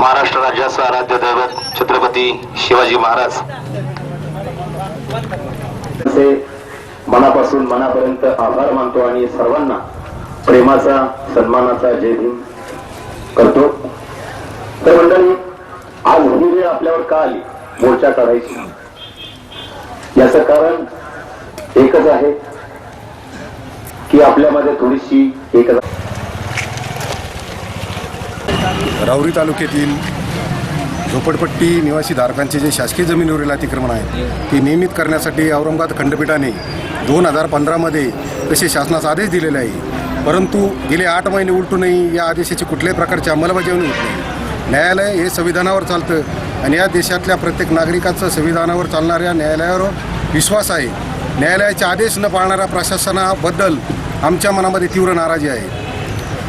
महाराष्ट्र राज्याचं आराध्य दैवत छत्रपती शिवाजी महाराज. असे मनापासून मनापर्यंत आभार मानतो आणि सर्वांना प्रेमाचा सन्मानाचा जय भीम करतो. तर मंडळी आज ही वेळ आपल्यावर का आली? मोर्चा काढायची. याचं कारण एकच आहे की आपल्यामध्ये थोडीशी एकच राहुरी तालुक्यातील झोपडपट्टी निवासी धारकांचे जे शासकीय जमिनीवरील अतिक्रमण आहे ते नियमित करण्यासाठी औरंगाबाद खंडपीठाने दोन हजार पंधरामध्ये तसे शासनाचा आदेश दिलेला आहे. परंतु गेले आठ महिने उलटूनही या आदेशाची कुठल्याही प्रकारची अंमलबजावणी होत नाही. न्यायालय हे संविधानावर चालतं आणि या देशातल्या प्रत्येक नागरिकाचं संविधानावर चालणाऱ्या न्यायालयावर विश्वास आहे. न्यायालयाचे आदेश न पाळणाऱ्या प्रशासनाबद्दल आमच्या मनामध्ये तीव्र नाराजी आहे.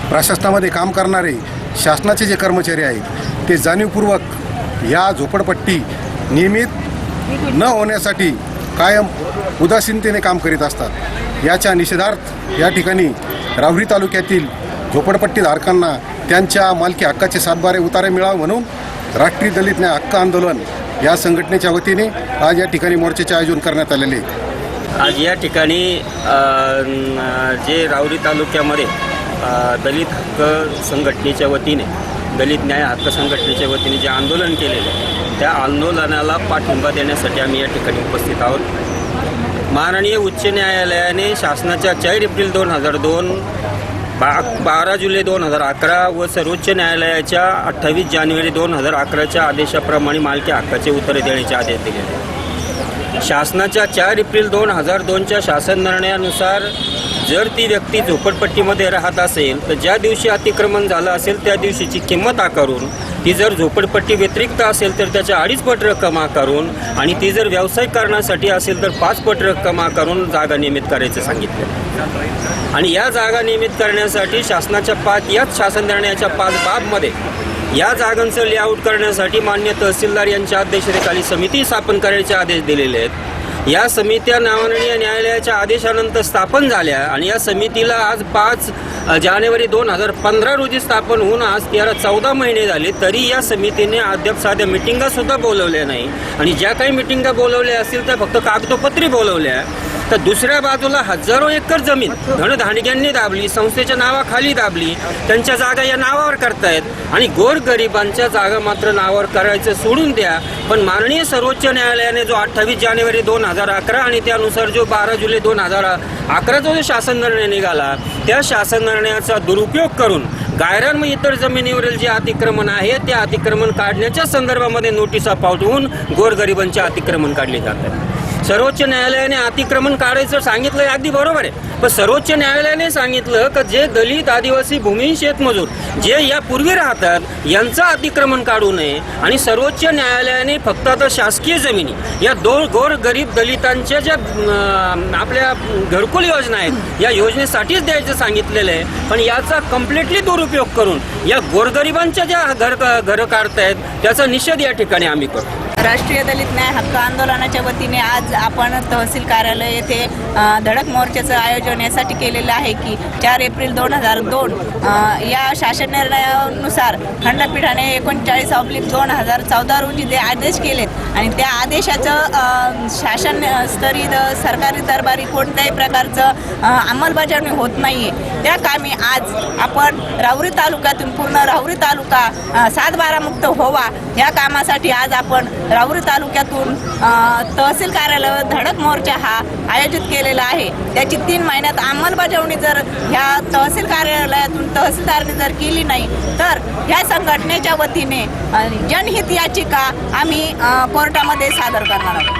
प्रशासनामध्ये काम करणारे शासनाचे जे कर्मचारी आहेत ते जाणीवपूर्वक या झोपडपट्टी नियमित न होण्यासाठी कायम उदासीनतेने काम करीत असतात. याच्या निषेधार्थ या ठिकाणी राहुरी तालुक्यातील झोपडपट्टीधारकांना त्यांच्या मालकी हक्काचे सातबारे उतारे मिळावे म्हणून राष्ट्रीय दलित न्याय हक्क आंदोलन या संघटनेच्या वतीने आज या ठिकाणी मोर्चाचे आयोजन करण्यात आलेले आज या ठिकाणी जे राहुरी तालुक्यामध्ये दलित हक्क संघटनेच्या वतीने दलित न्याय हक्क संघटनेच्या वतीने जे आंदोलन केलेलं आहे त्या आंदोलनाला पाठिंबा देण्यासाठी आम्ही या ठिकाणी उपस्थित आहोत. माननीय उच्च न्यायालयाने शासनाच्या चार एप्रिल दोन हजार दोन बा बारा जुलै दोन हजार अकरा व सर्वोच्च न्यायालयाच्या अठ्ठावीस जानेवारी दोन हजार अकराच्या आदेशाप्रमाणे मालकी हक्काचे उत्तरे देण्याचे आदेश दिलेले शासनाच्या चार एप्रिल दोन हजार दोनच्या शासन निर्णयानुसार जर ती व्यक्ती झोपडपट्टीमध्ये राहत असेल तर ज्या दिवशी अतिक्रमण झालं असेल त्या दिवशीची किंमत आकारून ती जर झोपडपट्टी व्यतिरिक्त असेल तर त्याच्या अडीच पट रक्कम आकारून आणि ती जर व्यावसायिक कारणासाठी असेल तर पाच पट रक्कम आकारून जागा नियमित करायचं सांगितलं. आणि या जागा नियमित करण्यासाठी शासनाच्या पाच याच शासन निर्णयाच्या पाच बाबमध्ये या जागांचं लेआउट करण्यासाठी मान्य तहसीलदार यांच्या अध्यक्षतेखाली समिती स्थापन करायचे आदेश दिलेले आहेत. या समित्या नामाननीय न्यायालयाच्या आदेशानंतर स्थापन झाल्या आणि या समितीला आज पाच जानेवारी दोन हजार पंधरा रोजी स्थापन होऊन आज याला चौदा महिने झाले. तरी या समितीने अद्याप साध्या मिटिंगा सुद्धा बोलवल्या नाही. आणि ज्या काही मिटिंगा बोलवल्या असतील त्या फक्त कागदोपत्री बोलवल्या. तर दुसऱ्या बाजूला हजारो एकर जमीन धनधानग्यांनी दाबली संस्थेच्या नावाखाली दाबली त्यांच्या जागा या नावावर करतायत. आणि गोरगरिबांच्या जागा मात्र नावावर करायचं सोडून द्या. पण माननीय सर्वोच्च न्यायालयाने जो अठ्ठावीस जानेवारी दोन हजार अकरा आणि त्यानुसार जो बारा जुलै दोन हजार अकराचा जो शासन निर्णय निघाला त्या शासन निर्णयाचा दुरुपयोग करून गायरान व इतर जमिनीवरील जे अतिक्रमण आहे ते अतिक्रमण काढण्याच्या संदर्भामध्ये नोटिसा पाठवून गोरगरिबांचे अतिक्रमण काढले जातात सर्वोच्च न्यायालयाने अतिक्रमण काढायचं सांगितलं अगदी बरोबर आहे. पण सर्वोच्च न्यायालयाने सांगितलं की जे दलित आदिवासी भूमी शेतमजूर जे यापूर्वी राहतात यांचं अतिक्रमण काढू नये आणि सर्वोच्च न्यायालयाने फक्त आता शासकीय जमिनी या दोन गोर गरीब दलितांच्या ज्या आपल्या घरकुल योजना आहेत या योजनेसाठीच द्यायचं सांगितलेलं आहे. पण याचा कम्प्लिटली दुरुपयोग करून या गोरगरिबांच्या ज्या घर घरं काढतायत त्याचा निषेध या ठिकाणी आम्ही करतो. राष्ट्रीय दलित न्याय हक्क आंदोलनाच्या वतीने आज आपण तहसील कार्यालय येथे धडक मोर्चाचं आयोजन यासाठी केलेलं आहे की चार एप्रिल दोन हजार दोन या शासन निर्णयानुसार खंडपीठाने एकोणचाळीस ऑब्लिक दोन हजार चौदा रोजी जे आदेश केलेत आणि त्या आदेशाचं शासन स्तरीय द- सरकारी दरबारी कोणत्याही प्रकारचं अंमलबजावणी होत नाही आहे त्या कामी आज आपण राहुरी तालुक्यातून पूर्ण राहुरी तालुका सातबारा मुक्त व्हावा या कामासाठी आज आपण राहुरी तालुक्यातून तहसील कार्यालयावर धडक मोर्चा हा आयोजित केलेला आहे. त्याची तीन महिन्यात अंमलबजावणी जर ह्या तहसील कार्यालयातून तहसीलदारने जर केली नाही तर ह्या संघटनेच्या वतीने जनहित याचिका आम्ही कोर्टामध्ये सादर करणार आहोत.